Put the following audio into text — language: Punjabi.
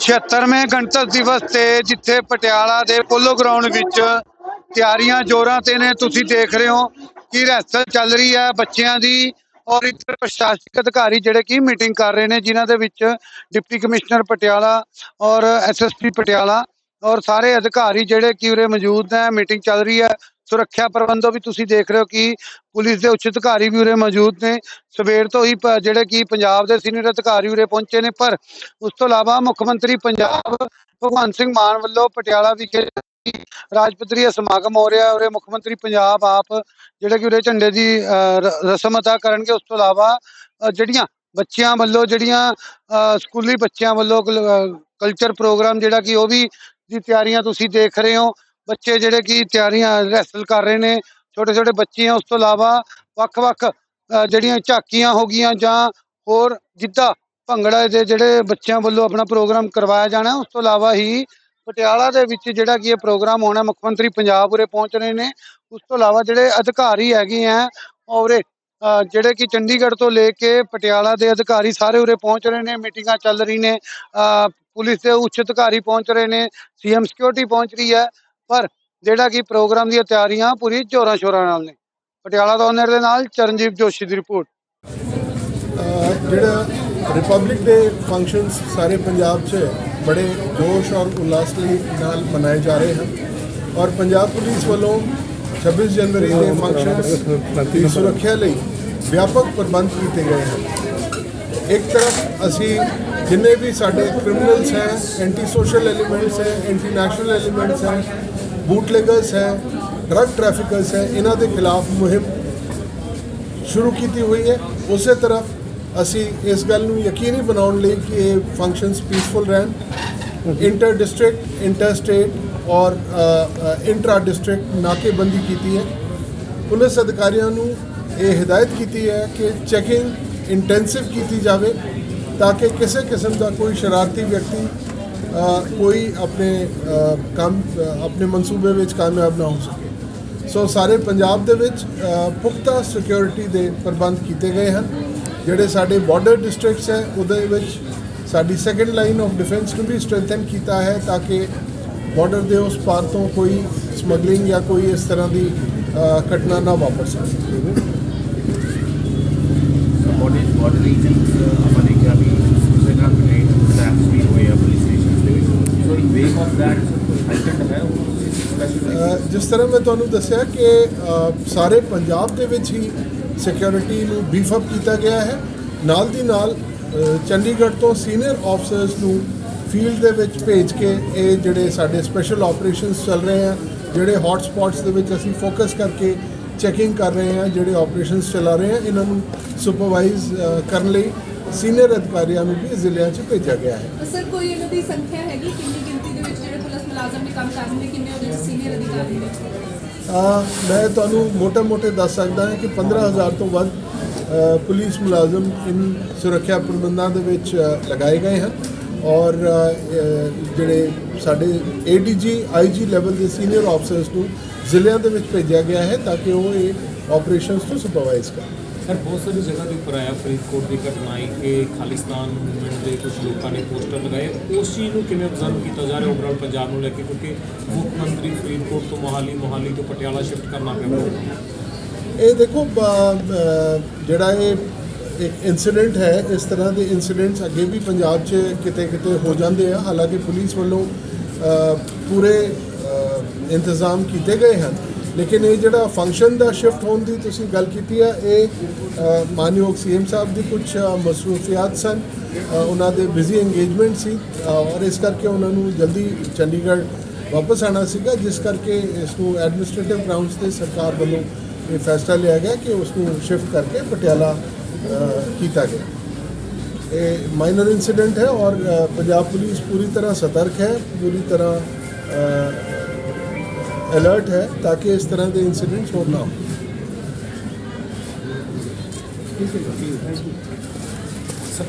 76ਵੇਂ ਗਣਤੰਤਰ ਦਿਵਸ ਤੇ ਜਿੱਥੇ ਪਟਿਆਲਾ ਦੇ ਪੋਲੋ ਗਰਾਊਂਡ ਵਿੱਚ ਤਿਆਰੀਆਂ ਜ਼ੋਰਾਂ ਤੇ ਨੇ, ਤੁਸੀਂ ਦੇਖ ਰਹੇ ਹੋ ਕਿ ਰੈਸਲ ਚੱਲ ਰਹੀ ਹੈ ਬੱਚਿਆਂ ਦੀ ਔਰ ਇੱਥੇ ਪ੍ਰਸ਼ਾਸਨਿਕ ਅਧਿਕਾਰੀ ਜਿਹੜੇ ਕੀ ਮੀਟਿੰਗ ਕਰ ਰਹੇ ਨੇ, ਜਿਨ੍ਹਾਂ ਦੇ ਵਿੱਚ ਡਿਪਟੀ ਕਮਿਸ਼ਨਰ ਪਟਿਆਲਾ ਔਰ ਐਸਐਸਪੀ ਪਟਿਆਲਾ ਔਰ ਸਾਰੇ ਅਧਿਕਾਰੀ ਜਿਹੜੇ ਕਿ ਉਰੇ ਮੌਜੂਦ ਨੇ, ਮੀਟਿੰਗ ਚੱਲ ਰਹੀ ਹੈ। ਸੁਰੱਖਿਆ ਪ੍ਰਬੰਧੋ ਵੀ ਤੁਸੀਂ ਦੇਖ ਰਹੇ ਹੋ ਕਿ ਪੁਲਿਸ ਦੇ ਉੱਚ ਅਧਿਕਾਰੀ ਵੀ ਉਰੇ ਮੌਜੂਦ ਨੇ। ਸਵੇਰ ਤੋਂ ਹੀ ਜਿਹੜੇ ਕਿ ਪੰਜਾਬ ਦੇ ਸੀਨੀਅਰ ਅਧਿਕਾਰੀ ਉਰੇ ਪਹੁੰਚੇ ਨੇ ਪਰ ਉਸ ਤੋਂ ਇਲਾਵਾ ਮੁੱਖ ਮੰਤਰੀ ਪੰਜਾਬ ਭਗਵੰਤ ਸਿੰਘ ਮਾਨ ਵੱਲੋਂ ਪਟਿਆਲਾ ਵਿਖੇ ਰਾਜਪੱਧਰੀ ਸਮਾਗਮ ਹੋ ਰਿਹਾ ਉਰੇ ਮੁੱਖ ਮੰਤਰੀ ਪੰਜਾਬ ਆਪ ਜਿਹੜੇ ਕਿ ਉਰੇ ਝੰਡੇ ਦੀ ਅ, ਰ- ਰਸਮ ਅਦਾ ਕਰਨਗੇ ਉਸ ਤੋਂ ਇਲਾਵਾ ਜਿਹੜੀਆਂ ਬੱਚਿਆਂ ਵੱਲੋਂ ਜਿਹੜੀਆਂ ਅ, ਸਕੂਲੀ ਬੱਚਿਆਂ ਵੱਲੋਂ ਕਲਚਰ ਪ੍ਰੋਗਰਾਮ ਜਿਹੜਾ ਕਿ ਉਹ ਵੀ ਦੀ ਤਿਆਰੀਆਂ ਤੁਸੀਂ ਦੇਖ ਰਹੇ ਹੋ। ਬੱਚੇ ਜਿਹੜੇ ਕਿ ਤਿਆਰੀਆਂ ਰੈਸਲ ਕਰ ਰਹੇ ਨੇ ਛੋਟੇ ਛੋਟੇ ਬੱਚੇ ਆ ਉਸ ਤੋਂ ਇਲਾਵਾ ਵੱਖ-ਵੱਖ ਜਿਹੜੀਆਂ ਝਾਕੀਆਂ ਹੋ ਗਈਆਂ ਜਾਂ ਹੋਰ ਗਿੱਧਾ ਭੰਗੜਾ ਦੇ ਜਿਹੜੇ ਬੱਚਿਆਂ ਵੱਲੋਂ ਆਪਣਾ ਪ੍ਰੋਗਰਾਮ ਕਰਵਾਇਆ ਜਾਣਾ ਉਸ ਤੋਂ ਇਲਾਵਾ ਹੀ ਪਟਿਆਲਾ ਦੇ ਵਿੱਚ ਜਿਹੜਾ ਕਿ ਇਹ ਪ੍ਰੋਗਰਾਮ ਹੋਣਾ ਮੁੱਖ ਮੰਤਰੀ ਪੰਜਾਬ ਉਰੇ ਪਹੁੰਚ ਰਹੇ ਨੇ ਉਸ ਤੋਂ ਇਲਾਵਾ ਜਿਹੜੇ ਅਧਿਕਾਰੀ ਹੈਗੇ ਆ ਉਰੇ ਅ, ਜਿਹੜੇ ਕਿ ਚੰਡੀਗੜ੍ਹ ਤੋਂ ਲੈ ਕੇ ਪਟਿਆਲਾ ਦੇ ਅਧਿਕਾਰੀ ਸਾਰੇ ਉਰੇ ਪਹੁੰਚ ਰਹੇ ਨੇ ਮੀਟਿੰਗਾਂ ਚੱਲ ਰਹੀ ਨੇ ਅ, ਪੁਲਿਸ ਦੇ ਉੱਚ ਅਧਿਕਾਰੀ ਪਹੁੰਚ ਰਹੇ ਨੇ ਸੀਐਮ ਸਿਕਿਉਰਿਟੀ ਪਹੁੰਚ ਰਹੀ ਹੈ ਪਰ ਜਿਹੜਾ ਕਿ ਪ੍ਰੋਗਰਾਮ ਦੀਆਂ ਤਿਆਰੀਆਂ ਪੂਰੀ ਜ਼ੋਰਾਂ ਸ਼ੋਰਾਂ ਨਾਲ ਨੇ। ਪਟਿਆਲਾ ਤੋਂ ਓਨਰ ਦੇ ਨਾਲ ਚਰਨਜੀਤ ਜੋਸ਼ੀ ਦੀ ਰਿਪੋਰਟ। ਜਿਹੜਾ ਰਿਪਬਲਿਕ ਡੇ ਫੰਕਸ਼ਨਸ ਸਾਰੇ ਪੰਜਾਬ 'ਚ ਬੜੇ ਜੋਸ਼ ਔਰ ਉਲਾਸ ਨਾਲ ਮਨਾਏ ਜਾ ਰਹੇ ਹਨ ਔਰ ਪੰਜਾਬ ਪੁਲਿਸ ਵੱਲੋਂ 26 ਜਨਵਰੀ ਦੇ ਫੰਕਸ਼ਨਸ ਦੀ ਸੁਰੱਖਿਆ ਲਈ ਵਿਆਪਕ ਪ੍ਰਬੰਧ ਕੀਤੇ ਗਏ ਹਨ। ਇੱਕ ਤਰਫ ਅਸੀਂ ਜਿੰਨੇ ਵੀ ਸਾਡੇ ਕ੍ਰਿਮੀਨਲਸ ਹੈ ਐਂਟੀ ਸੋਸ਼ਲ ਐਲੀਮੈਂਟਸ ਹੈ ਐਂਟੀ ਨੈਸ਼ਨਲ ਐਲੀਮੈਂਟਸ ਹੈ ਬੂਟਲੇਗਰਸ ਹੈ ਡਰੱਗ ਟ੍ਰੈਫਿਕਰਸ ਹੈ ਇਹਨਾਂ ਦੇ ਖਿਲਾਫ ਮੁਹਿੰਮ ਸ਼ੁਰੂ ਕੀਤੀ ਹੋਈ ਹੈ ਉਸੇ ਤਰ੍ਹਾਂ ਅਸੀਂ ਇਸ ਗੱਲ ਨੂੰ ਯਕੀਨੀ ਬਣਾਉਣ ਲਈ ਕਿ ਇਹ ਫੰਕਸ਼ਨਸ ਪੀਸਫੁਲ ਰਹਿਣ ਇੰਟਰ ਡਿਸਟ੍ਰਿਕਟ ਇੰਟਰ ਸਟੇਟ ਔਰ ਇੰਟਰਾ ਡਿਸਟ੍ਰਿਕਟ ਨਾਕੇਬੰਦੀ ਕੀਤੀ ਹੈ ਪੁਲਿਸ ਅਧਿਕਾਰੀਆਂ ਨੂੰ ਇਹ ਹਦਾਇਤ ਕੀਤੀ ਹੈ ਕਿ ਚੈਕਿੰਗ ਇੰਟੈਂਸਿਵ ਕੀਤੀ ਜਾਵੇ ਤਾਂ ਕਿ ਕਿਸੇ ਕਿਸਮ ਦਾ ਕੋਈ ਸ਼ਰਾਰਤੀ ਵਿਅਕਤੀ ਕੋਈ ਆਪਣੇ ਕੰਮ ਆਪਣੇ ਮਨਸੂਬੇ ਵਿੱਚ ਕਾਮਯਾਬ ਨਾ ਹੋ ਸਕੇ। ਸੋ ਸਾਰੇ ਪੰਜਾਬ ਦੇ ਵਿੱਚ ਪੁਖਤਾ ਸਿਕਿਉਰਿਟੀ ਦੇ ਪ੍ਰਬੰਧ ਕੀਤੇ ਗਏ ਹਨ। ਜਿਹੜੇ ਸਾਡੇ ਬਾਰਡਰ ਡਿਸਟ੍ਰਿਕਟਸ ਹੈ, ਉਹਦੇ ਵਿੱਚ ਸਾਡੀ ਸੈਕੰਡ ਲਾਈਨ ਆਫ ਡਿਫੈਂਸ ਨੂੰ ਵੀ ਸਟਰੈਂਥਨ ਕੀਤਾ ਹੈ ਤਾਂ ਕਿ ਬਾਰਡਰ ਦੇ ਉਸ ਪਾਰ ਤੋਂ ਕੋਈ ਸਮਗਲਿੰਗ ਜਾਂ ਕੋਈ ਇਸ ਤਰ੍ਹਾਂ ਦੀ ਘਟਨਾ ਨਾ ਵਾਪਰ ਸਕੇ। ਬੋਡੀ ਬੋਡੀ ਆਪਾਂ ਦੇਖਿਆ ਵੀ ਦੂਸਰੇ ਨਾਲ ਕਨੈਕਟ ਟ੍ਰੈਪਸ ਵੀ ਹੋਏ ਆ ਪੁਲਿਸ ਸਟੇਸ਼ਨ ਦੇ ਵਿੱਚ ਸੋ ਇਨ ਵੇਕ ਆਫ ਦੈਟ ਹਾਈਟੈਂਡ ਹੈ ਸਪੈਸ਼ਲ ਅ, ਜਿਸ ਤਰ੍ਹਾਂ ਮੈਂ ਤੁਹਾਨੂੰ ਦੱਸਿਆ ਕਿ ਸਾਰੇ ਪੰਜਾਬ ਦੇ ਵਿੱਚ ਹੀ ਸਿਕਿਉਰਿਟੀ ਨੂੰ ਬੀਫਅਪ ਕੀਤਾ ਗਿਆ ਹੈ। ਨਾਲ ਦੀ ਨਾਲ ਚੰਡੀਗੜ੍ਹ ਤੋਂ ਸੀਨੀਅਰ ਆਫਸਰਸ ਨੂੰ ਫੀਲਡ ਦੇ ਵਿੱਚ ਭੇਜ ਕੇ ਇਹ ਜਿਹੜੇ ਸਾਡੇ ਸਪੈਸ਼ਲ ਆਪਰੇਸ਼ਨਸ ਚੱਲ ਰਹੇ ਆ, ਜਿਹੜੇ ਹੌਟ ਸਪੌਟਸ ਦੇ ਵਿੱਚ ਅਸੀਂ ਫੋਕਸ ਕਰਕੇ ਚੈਕਿੰਗ ਕਰ ਰਹੇ ਹਾਂ ਜਿਹੜੇ ਆਪਰੇਸ਼ਨਸ ਚਲਾ ਰਹੇ ਹਾਂ ਇਹਨਾਂ ਨੂੰ ਸੁਪਰਵਾਈਜ਼ ਕਰਨ ਲਈ। ਸੀਨੀਅਰ ਅਧਿਕਾਰੀਆਂ ਨੂੰ ਵੀ ਜ਼ਿਲ੍ਹਿਆਂ 'ਚ ਭੇਜਿਆ ਗਿਆ ਹੈ। ਸਰ ਕੋਈ ਇਹਨਾਂ ਦੀ ਸੰਖਿਆ ਹੈਗੀ? ਕਿੰਨੀ ਗਿਣਤੀ ਦੇ ਵਿੱਚ ਜਿਹੜੇ ਪੁਲਿਸ ਮੁਲਾਜ਼ਮ ਨੇ ਕੰਮ ਕਰ ਨੇ ਕਿੰਨੇ ਉਹਦੇ ਸੀਨੀਅਰ ਅਧਿਕਾਰੀ ਨੇ? ਆ ਮੈਂ ਤੁਹਾਨੂੰ ਮੋਟੇ-ਮੋਟੇ ਦੱਸ ਸਕਦਾ ਹਾਂ ਕਿ 15000 ਤੋਂ ਵੱਧ ਪੁਲਿਸ ਮੁਲਾਜ਼ਮ ਇਨ ਸੁਰੱਖਿਆ ਪ੍ਰਬੰਧਾਂ ਦੇ ਵਿੱਚ ਲਗਾਏ ਗਏ ਹਨ। ਔਰ ਜਿਹੜੇ ਸਾਡੇ ਏਡੀਜੀ ਆਈਜੀ ਲੈਵਲ ਦੇ ਸੀਨੀਅਰ ਆਫਸਰਸ ਨੂੰ ਜ਼ਿਲ੍ਹਿਆਂ ਦੇ ਵਿੱਚ ਭੇਜਿਆ ਗਿਆ ਹੈ ਤਾਂ ਕਿ ਉਹ ਇਹ ਆਪਰੇਸ਼ਨਸ ਨੂੰ ਸੁਪਰਵਾਈਜ਼ ਕਰਨ। ਸਰ, ਬਹੁਤ ਸਾਰੀ ਜਗ੍ਹਾ ਦੇ ਉੱਪਰ ਆਇਆ ਫਰੀਦਕੋਟ ਦੀ ਘਟਨਾ ਆਈ ਕਿ ਖਾਲਿਸਤਾਨ ਮੂਵਮੈਂਟ ਦੇ ਕੁਝ ਲੋਕਾਂ ਨੇ ਪੋਸਟਰ ਲਗਾਏ। ਉਸ ਚੀਜ਼ ਨੂੰ ਕਿਵੇਂ ਅਬਜ਼ਰਵ ਕੀਤਾ ਜਾ ਰਿਹਾ ਓਵਰਆਲ ਪੰਜਾਬ ਨੂੰ ਲੈ ਕੇ? ਕਿਉਂਕਿ ਮੁੱਖ ਮੰਤਰੀ ਫਰੀਦਕੋਟ ਤੋਂ ਮੋਹਾਲੀ ਮੋਹਾਲੀ ਤੋਂ ਪਟਿਆਲਾ ਸ਼ਿਫਟ ਕਰਨਾ ਪਿਆ। ਇਹ ਦੇਖੋ ਜਿਹੜਾ ਇਹ ਇੱਕ ਇਨਸੀਡੈਂਟ ਹੈ, ਇਸ ਤਰ੍ਹਾਂ ਦੇ ਇਨਸੀਡੈਂਟਸ ਅੱਗੇ ਵੀ ਪੰਜਾਬ 'ਚ ਕਿਤੇ ਕਿਤੇ ਹੋ ਜਾਂਦੇ ਆ। ਹਾਲਾਂਕਿ ਪੁਲਿਸ ਵੱਲੋਂ ਪੂਰੇ ਇੰਤਜ਼ਾਮ ਕੀਤੇ ਗਏ ਹਨ। ਲੇਕਿਨ ਇਹ ਜਿਹੜਾ ਫੰਕਸ਼ਨ ਦਾ ਸ਼ਿਫਟ ਹੋਣ ਦੀ ਤੁਸੀਂ ਗੱਲ ਕੀਤੀ ਹੈ ਇਹ ਅ, ਮਾਨਯੋਗ ਸੀਐਮ ਸਾਹਿਬ ਦੀ ਕੁਝ ਮਸਰੂਫੀਅਤ ਸਨ। ਉਹਨਾਂ ਦੇ ਬਿਜ਼ੀ ਇੰਗੇਜਮੈਂਟ ਸੀ ਔਰ ਇਸ ਕਰਕੇ ਉਹਨਾਂ ਨੂੰ ਜਲਦੀ ਚੰਡੀਗੜ੍ਹ ਵਾਪਸ ਆਣਾ ਸੀਗਾ ਜਿਸ ਕਰਕੇ ਇਸ ਨੂੰ ਐਡਮਿਨਿਸਟ੍ਰੇਟਿਵ ਗਰਾਊਂਡਸ ਤੇ ਸਰਕਾਰ ਵੱਲੋਂ ਇਹ ਫੈਸਲਾ ਲਿਆ ਗਿਆ ਕਿ ਉਸ ਨੂੰ ਸ਼ਿਫਟ ਕਰਕੇ ਪਟਿਆਲਾ ਕੀਤਾ ਗਿਆ। ਇਹ ਮਾਈਨਰ ਇਨਸੀਡੈਂਟ ਹੈ ਔਰ ਪੰਜਾਬ ਪੁਲਿਸ ਪੂਰੀ ਤਰ੍ਹਾਂ ਸਤਰਕ ਹੈ ਪੂਰੀ ਤਰ੍ਹਾਂ ਅਲਰਟ ਹੈ ਤਾਂ ਕਿ ਇਸ ਤਰ੍ਹਾਂ ਦੇ ਇਨਸੀਡੈਂਟਸ ਹੋਰ ਨਾ ਹੋ ਸਰ